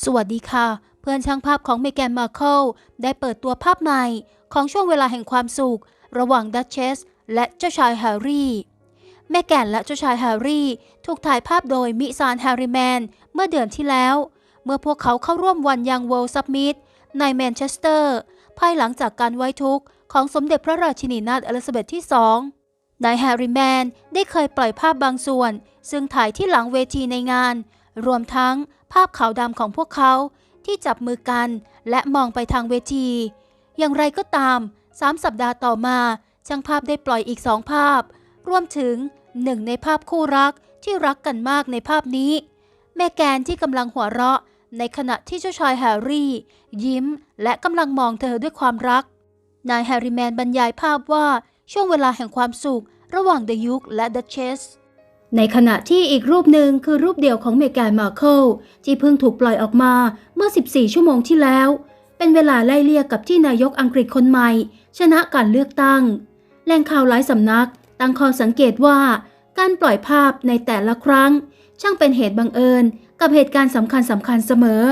สวัสดีค่ะ เพื่อนช่างภาพของเมแกนมาร์เคิลได้เปิดตัวภาพใหม่ของช่วงเวลาแห่งความสุข ระหว่างดัชเชสและเจ้าชายแฮร์รี่แม่แกนและเจ้าชายแฮร์รี่ ถูกถ่ายภาพโดยมิซานแฮร์รี่แมน เมื่อเดือนที่แล้ว เมื่อพวกเขาเข้าร่วมวันยัง World Summit ในแมนเชสเตอร์ ภายหลังจากการไว้ทุกข์ของสมเด็จพระราชินีนาถอลิซาเบธที่สองนายแฮร์รี่แมนได้เคยปล่อยภาพบางส่วน ซึ่งถ่ายที่หลังเวทีในงาน รวมทั้งภาพขาวดำของพวกเขาที่จับมือกันและมองไปทางเวที อย่างไรก็ตามสามสัปดาห์ต่อมาช่างภาพได้ปล่อยอีกสองภาพ รวมถึงหนึ่งในภาพคู่รักที่รักกันมากในภาพนี้ แม่แกนที่กำลังหัวเราะ ในขณะที่เจ้าชายแฮร์รี่ ยิ้ม และกำลังมองเธอด้วยความรัก นายแฮร์รี่แมนบรรยายภาพว่าช่วงเวลาแห่งความสุข ระหว่างเดอะยุคและดัชเชส ในขณะที่อีกรูปหนึ่งคือรูปเดียวของเมแกนมาเคิลที่เพิ่งถูกปล่อยออกมาเมื่อ 14 ชั่วโมงที่แล้ว เป็นเวลาไล่เลี่ยกับที่นายกอังกฤษคนใหม่ ชนะการเลือกตั้งแหล่งข่าวหลายสำนัก ตั้งข้อสังเกตว่า การปล่อยภาพในแต่ละครั้ง ช่างเป็นเหตุบังเอิญ กับเหตุการณ์สำคัญสำคัญเสมอ